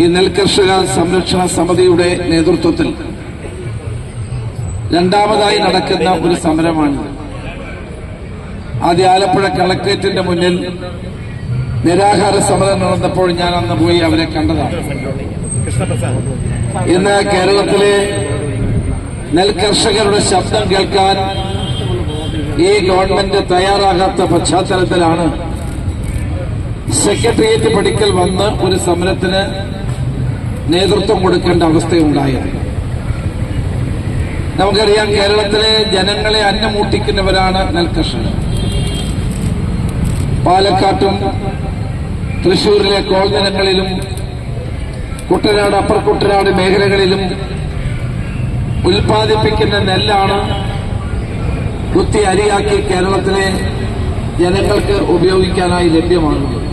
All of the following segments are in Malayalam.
ഈ നെൽകർഷക സംരക്ഷണ സമിതിയുടെ നേതൃത്വത്തിൽ രണ്ടാമതായി നടക്കുന്ന ഒരു സമരമാണ്. ആദ്യ ആലപ്പുഴ കളക്ട്രേറ്റിന്റെ മുന്നിൽ നിരാഹാര സമരം നടന്നപ്പോൾ ഞാൻ അന്ന് പോയി അവരെ കണ്ടതാണ്. ഇന്ന് കേരളത്തിലെ നെൽകർഷകരുടെ ശബ്ദം കേൾക്കാൻ ഈ ഗവൺമെന്റ് തയ്യാറാകാത്ത പശ്ചാത്തലത്തിലാണ് സെക്രട്ടേറിയറ്റ് പടിക്കൽ വന്ന് ഒരു സമരത്തിന് നേതൃത്വം കൊടുക്കേണ്ട അവസ്ഥയുണ്ടായത്. നമുക്കറിയാം കേരളത്തിലെ ജനങ്ങളെ അന്നമൂട്ടിക്കുന്നവരാണ് നെൽകർഷകർ പാലക്കാട്ടും തൃശൂരിലെ കോൾനിലങ്ങളിലും കുട്ടനാട് അപ്പർ കുട്ടനാട് മേഖലകളിലും ഉൽപ്പാദിപ്പിക്കുന്ന നെല്ലാണ് കുത്തി അരിയാക്കി കേരളത്തിലെ ജനങ്ങൾക്ക് ഉപയോഗിക്കാനായി ലഭ്യമാകുന്നത്.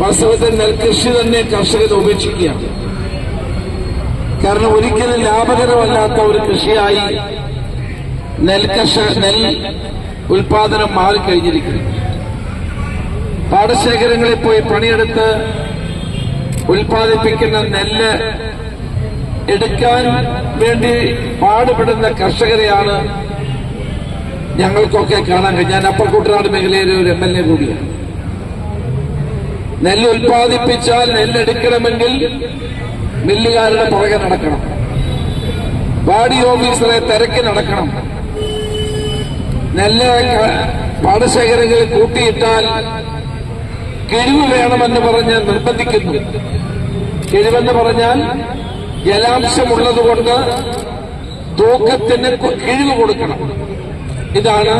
വാസ്തവത്തിൽ നെൽകൃഷി തന്നെ കർഷകർ ഉപേക്ഷിക്കുകയാണ്. കാരണം ഒരിക്കലും ലാഭകരമല്ലാത്ത ഒരു കൃഷിയായി നെൽകർഷ നെൽ ഉൽപാദനം മാറിക്കഴിഞ്ഞിരിക്കുന്നു. പാടശേഖരങ്ങളിൽ പോയി പണിയെടുത്ത് ഉൽപ്പാദിപ്പിക്കുന്ന നെല്ല് എടുക്കാൻ വേണ്ടി പാടുപെടുന്ന കർഷകരെയാണ് ഞങ്ങൾക്കൊക്കെ കാണാൻ കഴിഞ്ഞ ഞാൻ അപ്പർ കുട്ടനാട് മേഖലയിലെ ഒരു എം എൽ എ കൂടിയാണ്. നെല്ല് ഉൽപ്പാദിപ്പിച്ചാൽ നെല്ലെടുക്കണമെങ്കിൽ മില്ലുകാരുടെ പുറകെ നടക്കണം. പാടി ഓഫീസറെ തിരക്കി നടക്കണം. നെല്ല് പാടശേഖരങ്ങളിൽ കൂട്ടിയിട്ടാൽ കിഴിവ് വേണമെന്ന് പറഞ്ഞ് നിർബന്ധിക്കുന്നു. കിഴിവെന്ന് പറഞ്ഞാൽ ജലാംശമുള്ളതുകൊണ്ട് തൂക്കത്തിന് കിഴിവ് കൊടുക്കണം. ഇതാണ്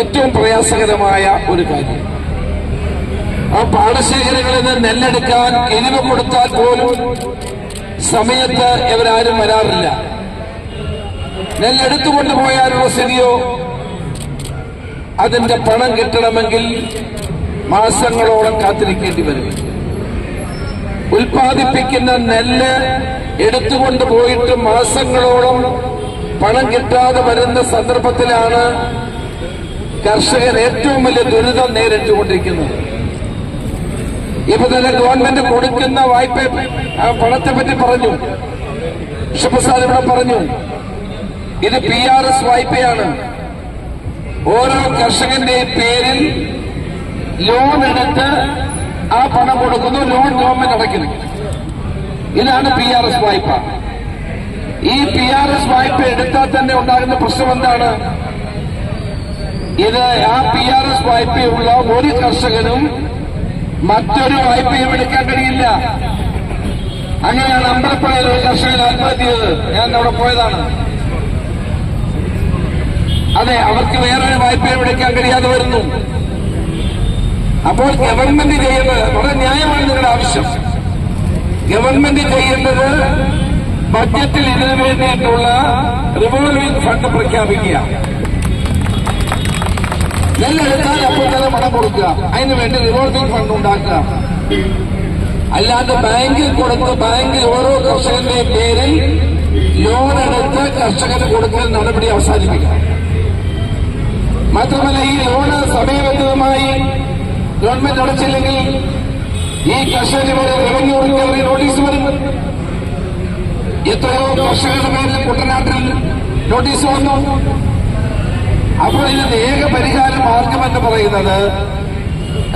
ഏറ്റവും പ്രയാസകരമായ ഒരു കാര്യം. ആ പാടശേഖരങ്ങളിൽ നിന്ന് നെല്ലെടുക്കാൻ കിഴിവ് കൊടുത്താൽ പോലും സമയത്ത് ഇവരാരും വരാറില്ല. നെല്ലെടുത്തുകൊണ്ട് പോയാലുള്ള സ്ഥിതിയോ? അതിന്റെ പണം കിട്ടണമെങ്കിൽ മാസങ്ങളോളം കാത്തിരിക്കേണ്ടി വരും. ഉൽപ്പാദിപ്പിക്കുന്ന നെല്ല് എടുത്തുകൊണ്ട് പോയിട്ട് മാസങ്ങളോളം പണം കിട്ടാതെ വരുന്ന സന്ദർഭത്തിലാണ് കർഷകർ ഏറ്റവും വലിയ ദുരിതം നേരിട്ടുകൊണ്ടിരിക്കുന്നത്. ഇപ്പൊ തന്നെ ഗവൺമെന്റ് കൊടുക്കുന്ന വായ്പ പണത്തെ പറ്റി പറഞ്ഞു. വിഷപ്രസാദ് ഇവിടെ പറഞ്ഞു ഇത് പി ആർ എസ് വായ്പയാണ്. ഓരോ കർഷകന്റെ പേരിൽ ലോൺ എടുത്ത് ആ പണം കൊടുക്കുന്നു ലോൺ ഗവൺമെന്റ് അടയ്ക്കുന്നു. ഇതാണ് പി ആർ എസ് വായ്പ. ഈ പി ആർ എസ് വായ്പ എടുത്താൽ തന്നെ ഉണ്ടാകുന്ന പ്രശ്നം എന്താണ്? ഇത് ആ പി ആർ എസ് വായ്പയുള്ള ഒരു കർഷകനും മറ്റൊരു വായ്പയും എടുക്കാൻ കഴിയില്ല. അങ്ങനെയാണ് അമ്പലപ്പുഴയിൽ ഒരു കർഷകൻ ആത്മഹത്യ ചെയ്തത് ഞാൻ അവിടെ പോയതാണ്. അതെ അവർക്ക് വേറൊരു വായ്പയും എടുക്കാൻ കഴിയാതെ വരുന്നു. അപ്പോൾ ഗവൺമെന്റ് ചെയ്യുന്നത് വളരെ ന്യായമാണ് നിങ്ങളുടെ ആവശ്യം. ഗവൺമെന്റ് ചെയ്യേണ്ടത് ബഡ്ജറ്റിൽ ഇതിനു വേണ്ടിയിട്ടുള്ള റിവോൾവിംഗ് ഫണ്ട് പ്രഖ്യാപിക്കുക. നെല്ലെടുത്താൽ അപ്പോൾ തന്നെ പണം കൊടുക്കുക. അതിന് വേണ്ടി റിവോൾവിംഗ് ഫണ്ട് ഉണ്ടാക്കുക. അല്ലാതെ ബാങ്കിൽ കൊടുത്ത് ബാങ്കിൽ ഓരോ കർഷകന്റെയും പേരിൽ ലോൺ എടുത്ത് കർഷകന് കൊടുക്കുന്ന നടപടി അവസാനിപ്പിക്കുക. മാത്രമല്ല ഈ ലോണ് സമയബന്ധിതമായി ഗവൺമെന്റ് അടച്ചില്ലെങ്കിൽ ഈ കർഷകന് മേലെ റവന്യൂ റിക്കവറി നോട്ടീസ് വരും. എത്രയോ കർഷകരുടെ പേരിൽ കുട്ടനാട്ടിൽ നോട്ടീസ് വന്നു. അപ്പോൾ ഇതിന് ഏക പരിഹാര മാർഗമെന്ന് പറയുന്നത്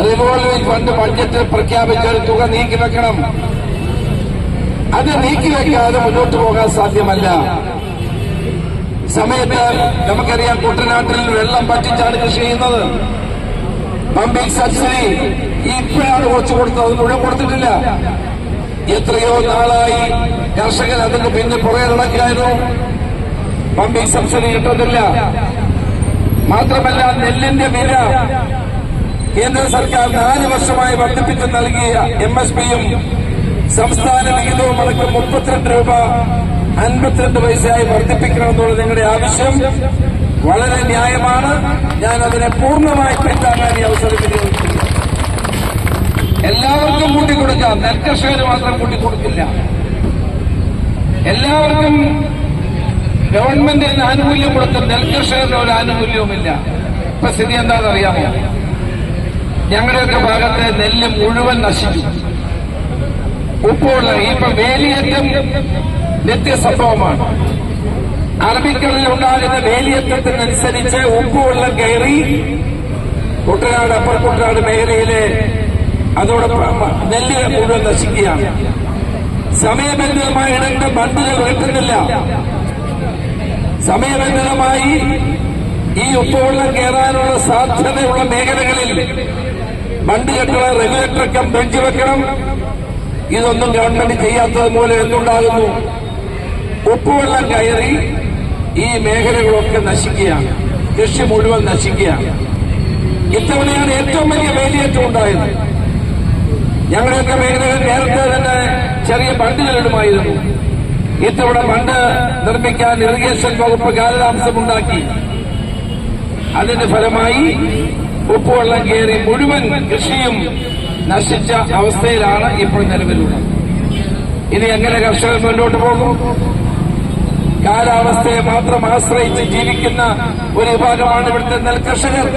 റിവോൾവിംഗ് ഫണ്ട് ബഡ്ജറ്റിൽ പ്രഖ്യാപിച്ച ഒരു തുക നീക്കിവെക്കണം അത് നീക്കിവെക്കാതെ മുന്നോട്ട് പോകാൻ സാധ്യമല്ല. സമയത്ത് നമുക്കറിയാം കുട്ടനാട്ടിൽ വെള്ളം പറ്റിച്ചാണ് കൃഷി ചെയ്യുന്നത്. പമ്പിംഗ് സബ്സിഡി ഇപ്പോഴാണ് കുറച്ച് കൊടുത്തത് മുഴുവൻ കൊടുത്തിട്ടില്ല. എത്രയോ നാളായി കർഷകർ അതിന് പിന്നെ പുറകെ നടക്കുകയായിരുന്നു. പമ്പിംഗ് സബ്സിഡി കിട്ടുന്നില്ല. മാത്രമല്ല നെല്ലിന്റെ വില കേന്ദ്ര സർക്കാർ നാല് വർഷമായി വർദ്ധിപ്പിച്ച് നൽകിയ എം എസ് പിയും സംസ്ഥാന വിഹിതവും അടക്കം മുപ്പത്തിരണ്ട് രൂപ അൻപത്തിരണ്ട് പൈസയായി വർദ്ധിപ്പിക്കണമെന്നുള്ള നിങ്ങളുടെ ആവശ്യം. വളരെ ന്യായമാണ്. ഞാൻ അതിനെ പൂർണമായി പിന്താങ്ങാൻ ഈ അവസരം വിനിയോഗിക്കുന്നു എല്ലാവർക്കും കൂട്ടിക്കൊടുക്കാം. നെൽകർഷകന് മാത്രം കൂട്ടിക്കൊടുക്കില്ല. എല്ലാവർക്കും ഗവൺമെന്റിന് ആനുകൂല്യം കൊടുക്കും നെൽകർഷകരുടെ ഒരു ആനുകൂല്യവുമില്ല. ഇപ്പൊ സ്ഥിതി എന്താണെന്ന് അറിയാമോ ഞങ്ങളുടെയൊക്കെ ഭാഗത്ത് നെല്ല് മുഴുവൻ നശിച്ചു. ഉപ്പുവെള്ള ഇപ്പൊ വേലിയേറ്റം നിത്യസംഭവമാണ്. അറബിക്കടലിൽ ഉണ്ടാകുന്ന വേലിയേറ്റത്തിനനുസരിച്ച് ഉപ്പുവെള്ളം കയറി കുട്ടനാട് അപ്പർ കുട്ടനാട് മേഖലയിലെ അതോടൊപ്പം നെല്ല് മുഴുവൻ നശിക്കുകയാണ്. സമയബന്ധിതമായ ഇടങ്ങൾ ബണ്ടുകൾ വെട്ടുന്നില്ല. സമയബന്ധിതമായി ഈ ഉപ്പുവെള്ളം കയറാനുള്ള സാധ്യതയുള്ള മേഖലകളിൽ വണ്ടി കെട്ടണം റെഗുലേറ്റർ കം വെക്കണം. ഇതൊന്നും ഗവൺമെന്റ് ചെയ്യാത്തത് മൂലം എന്തുണ്ടാകുന്നു? ഉപ്പുവെള്ളം കയറി ഈ മേഖലകളൊക്കെ നശിക്കുകയാണ്. കൃഷി മുഴുവൻ നശിക്കുകയാണ്. ഇത്തവണയാണ് ഏറ്റവും വലിയ വേലിയേറ്റം ഉണ്ടായത്. ഞങ്ങളുടെയൊക്കെ മേഖലകൾ നേരത്തെ തന്നെ ചെറിയ ബണ്ടുകളിടുമായിരുന്നു ഇത്തവണ മണ്ണ് നിർമ്മിക്കാൻ ഇറിഗേഷൻ വകുപ്പ് കാലതാമസമുണ്ടാക്കി. അതിന്റെ ഫലമായി ഉപ്പുവെള്ളം കയറി മുഴുവൻ കൃഷിയും നശിച്ച അവസ്ഥയിലാണ് ഇപ്പോൾ നിലവിലുള്ളത്. ഇനി എങ്ങനെ കർഷകർ മുന്നോട്ട് പോകും? കാലാവസ്ഥയെ മാത്രം ആശ്രയിച്ച് ജീവിക്കുന്ന ഒരു വിഭാഗമാണ് ഇവിടുത്തെ നെൽകർഷകർ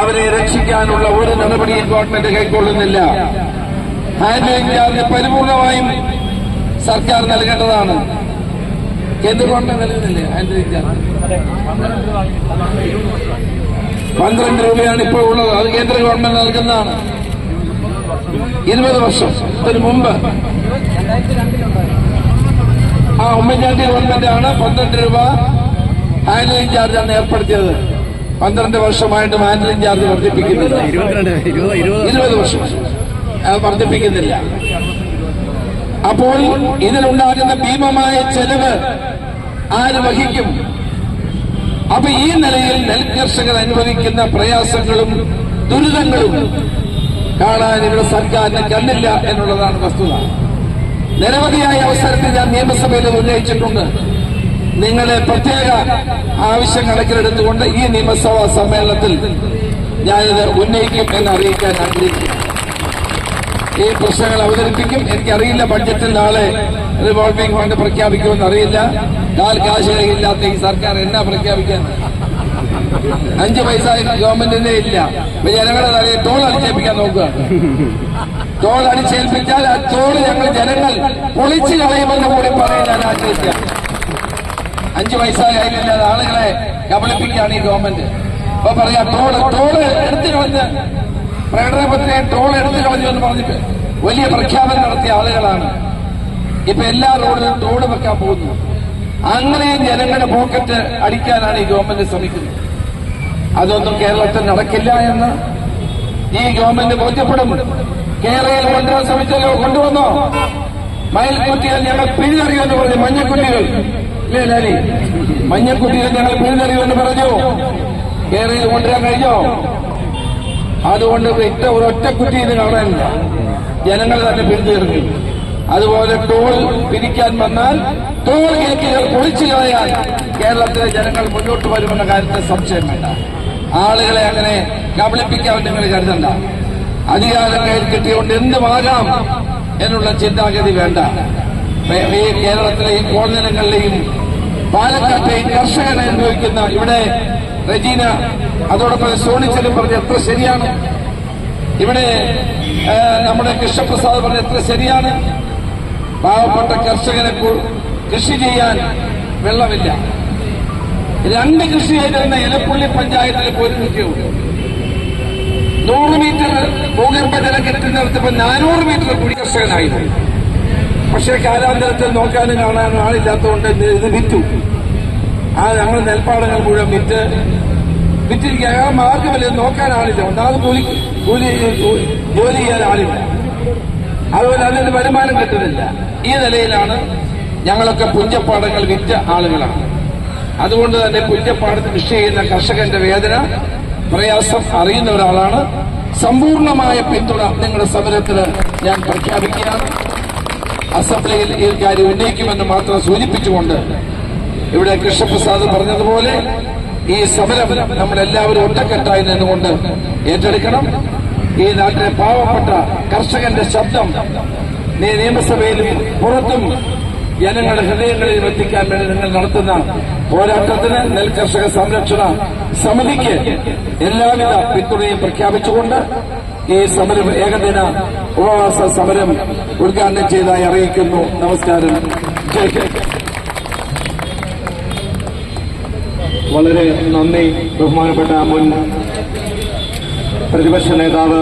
അവരെ രക്ഷിക്കാനുള്ള ഒരു നടപടിയും ഗവൺമെന്റ് കൈക്കൊള്ളുന്നില്ല. ഹാൻഡ്ലിംഗ് ചാർജ് പരിപൂർണമായും സർക്കാർ നൽകേണ്ടതാണ്. കേന്ദ്ര ഗവൺമെന്റ് നൽകുന്നില്ലേ? അതിന്റെ പന്ത്രണ്ട് രൂപയാണ് ഇപ്പോൾ ഉള്ളത്. അത് കേന്ദ്ര ഗവൺമെന്റ് നൽകുന്നതാണ്. ഇരുപത് വർഷം. ഇതിന് മുമ്പ്. ആ ഉമ്മൻചാണ്ടി ഗവൺമെന്റാണ് പന്ത്രണ്ട് രൂപ ഹാൻഡലിംഗ് ചാർജ് ആണ് ഏർപ്പെടുത്തിയത്. പന്ത്രണ്ട് വർഷമായിട്ടും ഹാൻഡലിംഗ് ചാർജ് വർദ്ധിപ്പിക്കുന്നില്ല. ഇരുപത് വർഷം. അത് വർദ്ധിപ്പിക്കുന്നില്ല. അപ്പോൾ ഇതിലുണ്ടാകുന്ന ഭീമമായ ചെലവ് ആര് വഹിക്കും? അപ്പൊ ഈ നിലയിൽ നെൽകർഷകർ അനുഭവിക്കുന്ന പ്രയാസങ്ങളും ദുരിതങ്ങളും കാണാൻ ഇവിടെ സർക്കാരിന് കണ്ടില്ല എന്നുള്ളതാണ് വസ്തുത. നിരവധിയായ അവസരത്തിൽ ഞാൻ നിയമസഭയിൽ ഉന്നയിച്ചിട്ടുണ്ട്. നിങ്ങളെ പ്രത്യേക ആവശ്യം കണക്കിലെടുത്തുകൊണ്ട് ഈ നിയമസഭാ സമ്മേളനത്തിൽ ഞാനിത് ഉന്നയിക്കും എന്ന് അറിയിക്കാൻ ആഗ്രഹിക്കുന്നു. ഈ പ്രശ്നങ്ങൾ അവതരിപ്പിക്കും. എനിക്കറിയില്ല ബഡ്ജറ്റിൽ നാളെ റിവോൾവിംഗ് ഫണ്ട് പ്രഖ്യാപിക്കുമെന്ന് അറിയില്ല. കാൽ ഇല്ലാത്ത ഈ സർക്കാർ എന്നാ പ്രഖ്യാപിക്കാൻ? അഞ്ച് പൈസ ഗവൺമെന്റിന്റെ ഇല്ല. ഇപ്പൊ ജനങ്ങളുടെ തലയിൽ ടോൾ അടിച്ചേൽപ്പിക്കാൻ നോക്കുക. ടോൾ അടിച്ചേൽപ്പിച്ചാൽ ആ ടോൾ ഞങ്ങൾ ജനങ്ങൾ പൊളിച്ചു കളയുമെന്ന് കൂടി പറയാൻ ഞാൻ ആഗ്രഹിക്കാം അഞ്ചു പൈസ കയ്യിലില്ലാതെ ആളുകളെ കബളിപ്പിക്കുകയാണ് ഈ ഗവൺമെന്റ്. അപ്പൊ പറയാ ടോൾ ടോൾ എടുത്തു കളഞ്ഞ് പ്രകടനപത്രിക ടോൾ എടുത്തു കളഞ്ഞു എന്ന് പറഞ്ഞിട്ട് വലിയ പ്രഖ്യാപനം നടത്തിയ ആളുകളാണ്. ഇപ്പൊ എല്ലാ റോഡിലും ടോൾ വെക്കാൻ പോകുന്നു. അങ്ങനെ ജനങ്ങളുടെ പോക്കറ്റ് അടിക്കാനാണ് ഈ ഗവൺമെന്റ് ശ്രമിക്കുന്നത്. അതൊന്നും കേരളത്തിൽ നടക്കില്ല എന്ന് ഈ ഗവൺമെന്റ് ബോധ്യപ്പെടും. കേരളയിൽ കൊണ്ടുവരാൻ ശ്രമിച്ചല്ലോ കൊണ്ടുവന്നോ? മയൽക്കുറ്റികൾ ഞങ്ങൾ പിഴുതറിയുമെന്ന് പറഞ്ഞു മഞ്ഞക്കുട്ടികൾ ഇല്ലേ ലാലി? മഞ്ഞക്കുട്ടികൾ ഞങ്ങൾ പിഴുതറിയുമെന്ന് പറഞ്ഞു. കേരളയിൽ കൊണ്ടുവരാൻ കഴിഞ്ഞോ? അതുകൊണ്ട് ഇട്ട ഒരൊറ്റ കുറ്റി ഇത് കാണാനില്ല. ജനങ്ങൾ തന്നെ പിന്തുടർന്നു. അതുപോലെ ടോൾ പിരിക്കാൻ വന്നാൽ ടോൾ ഗേറ്റുകൾ പൊളിച്ചു കളയാൻ കേരളത്തിലെ ജനങ്ങൾ മുന്നോട്ട് വരുമെന്ന കാര്യത്തിൽ സംശയം വേണ്ട. ആളുകളെ അങ്ങനെ കബളിപ്പിക്കാൻ നിങ്ങൾ കരുതണ്ട. അധികാരം കയ്യിൽ കിട്ടിയുകൊണ്ട് എന്തുമാകാം എന്നുള്ള ചിന്താഗതി വേണ്ട. ഈ കേരളത്തിലെ ഈ കോളനിലങ്ങളിലെയും പാലക്കാട്ടെയും കർഷകർ അനുഭവിക്കുന്ന ഇവിടെ റജീന അതോടൊപ്പം സോണിച്ചലും പറഞ്ഞ എത്ര ശരിയാണ്? ഇവിടെ നമ്മുടെ കൃഷ്ണപ്രസാദ് പറഞ്ഞ എത്ര ശരിയാണ്? പാവപ്പെട്ട കർഷകനെ കൃഷി ചെയ്യാൻ വെള്ളമില്ല. രണ്ട് കൃഷി ചെയ്തിരുന്ന ഇലപ്പുള്ളി പഞ്ചായത്തിൽ കൃഷിയുണ്ട് നൂറ് മീറ്റർ ഭൂഗർഭജലം കിട്ടുന്നിടത്തിപ്പോ നാനൂറ് മീറ്റർ കുടി കർഷകനായിരുന്നു. പക്ഷേ കാലാന്തരത്തിൽ നോക്കാനും കാണാനും ആളില്ലാത്തതുകൊണ്ട് ഇത് വിറ്റു. ആ ഞങ്ങൾ നെൽപ്പാടങ്ങൾ മുഴുവൻ വിറ്റ് വിറ്റിരിക്കുക ആ മാർഗമല്ല നോക്കാൻ ആളില്ല. ഒന്നാമത് കൂലി കൂലി ജോലി ചെയ്യാൻ ആളില്ല. അതുപോലെ അതിന് വരുമാനം കിട്ടുന്നില്ല. ഈ നിലയിലാണ് ഞങ്ങളൊക്കെ പുഞ്ചപ്പാടങ്ങൾ വിറ്റ ആളുകളാണ്. അതുകൊണ്ട് തന്നെ പുഞ്ചപ്പാടത്ത് കൃഷി ചെയ്യുന്ന കർഷകന്റെ വേദന പ്രയാസം അറിയുന്ന ഒരാളാണ്. സമ്പൂർണമായ പിന്തുണ നിങ്ങളുടെ സമരത്തിന് ഞാൻ പ്രഖ്യാപിക്കുകയാണ്. അസംബ്ലിയിൽ ഈ കാര്യം ഉന്നയിക്കുമെന്ന് മാത്രം സൂചിപ്പിച്ചുകൊണ്ട് ഇവിടെ കൃഷ്ണപ്രസാദ് പറഞ്ഞതുപോലെ ഈ സമരം നമ്മളെല്ലാവരും ഒറ്റക്കെട്ടായി നിന്നുകൊണ്ട് ഏറ്റെടുക്കണം. ഈ നാട്ടിലെ പാവപ്പെട്ട കർഷകന്റെ ശബ്ദം നീ നിയമസഭയിലും പുറത്തും ജനങ്ങളുടെ ഹൃദയങ്ങളിൽ എത്തിക്കാൻ വേണ്ടി നിങ്ങൾ നടത്തുന്ന പോരാട്ടത്തിന് നെൽകർഷക സംരക്ഷണ സമിതിക്ക് എല്ലാവിധ പിന്തുണയും പ്രഖ്യാപിച്ചുകൊണ്ട് ഈ സമരം ഏകദിന ഉപവാസ സമരം ഉദ്ഘാടനം ചെയ്തതായി അറിയിക്കുന്നു. നമസ്കാരം. ജയ് വളരെ നന്ദി ബഹുമാനപ്പെട്ട മുൻ പ്രതിപക്ഷ നേതാവ്.